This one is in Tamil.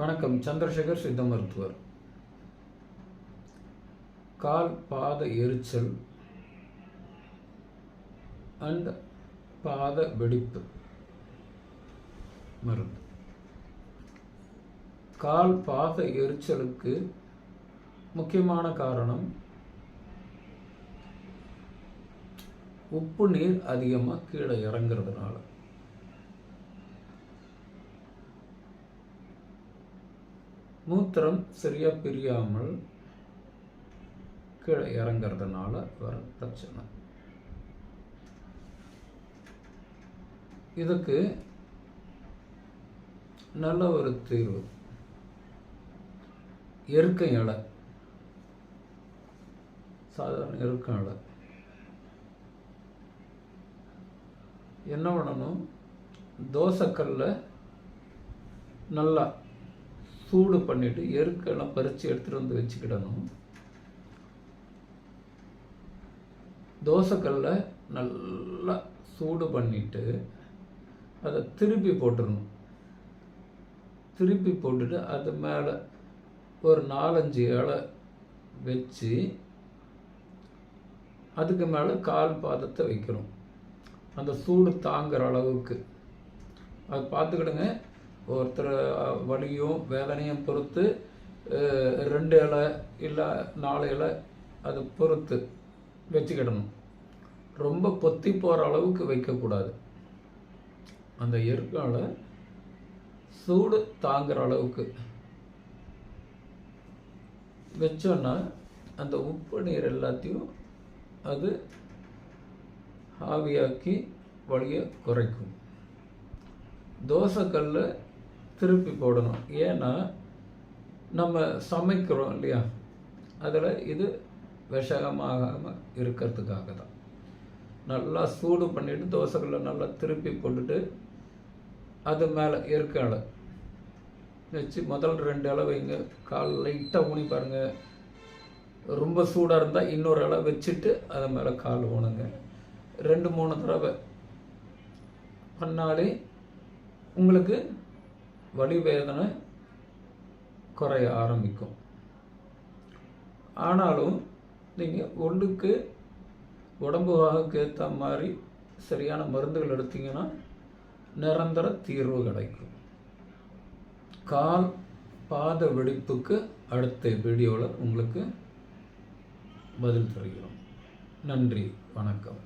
வணக்கம். சந்திரசேகர் சித்த மருத்துவர் கால் பாத எரிச்சல் அண்ட் பாத வெடிப்பு. மருந்து. கால் பாத எரிச்சலுக்கு முக்கியமான காரணம் உப்பு நீர் அதிகமாக கீழே இறங்குறதுனால. மூத்திரம் சரியாக பிரியாமல் கீழே இறங்குறதுனால வர பிரச்சனை. இதுக்கு நல்ல ஒரு தீர்வு. எருக்க இலை. சாதாரண எருக்க இலை. என்ன பண்ணணும்? தோசைக்கல்ல நல்லா சூடு பண்ணிட்டு எருக்கெல்லாம் பறித்து எடுத்துகிட்டு வந்து வச்சுக்கிடணும். தோசைக்கல்ல நல்லா சூடு பண்ணிட்டு அதை திருப்பி போட்டுடணும் திருப்பி போட்டுட்டு அது மேலே ஒரு நாலஞ்சு இலை வச்சு அதுக்கு மேலே கால் பாதத்தை வைக்கணும். அந்த சூடு தாங்குற அளவுக்கு. அது பார்த்துக்கிடுங்க. ஒருத்தர் வலியும் வேதனையும் பொறுத்து ரெண்டு இலை இல்லை நாலு இலை அது பொறுத்து வச்சுக்கிடணும். ரொம்ப பொத்தி போகிற அளவுக்கு வைக்கக்கூடாது. அந்த எருக்கால சூடு தாங்குற அளவுக்கு வச்சோன்னா அந்த உப்பு நீர் எல்லாத்தையும் அது ஆவியாக்கி வலியை குறைக்கும். தோசைக்கல்ல திருப்பி போடணும். ஏன்னா நம்ம சமைக்கிறோம் இல்லையா? அதில் இது விஷகமாகாமல் இருக்கிறதுக்காக தான். நல்லா சூடு பண்ணிவிட்டு தோசைக்கல்ல நல்லா திருப்பி போட்டுட்டு அது மேலே இருக்க இலை வச்சு முதல் ரெண்டு அளவு வைங்க கால் லைட்டாக ஊனி பாருங்கள் ரொம்ப சூடாக இருந்தால் இன்னொரு அளவு வச்சுட்டு அது மேலே கால் ஊனுங்க. ரெண்டு மூணு தடவை பண்ணாலே உங்களுக்கு வலி வேதனை குறைய ஆரம்பிக்கும். ஆனாலும் நீங்கள் ஒன்றுக்கு உடம்பு வாகுக்கு ஏற்ற மாதிரி சரியான மருந்துகள் எடுத்தீங்கன்னா நிரந்தர தீர்வு கிடைக்கும். கால் பாத வெடிப்புக்கு அடுத்த வீடியோவில் உங்களுக்கு பதில் தருகிறோம் நன்றி வணக்கம்.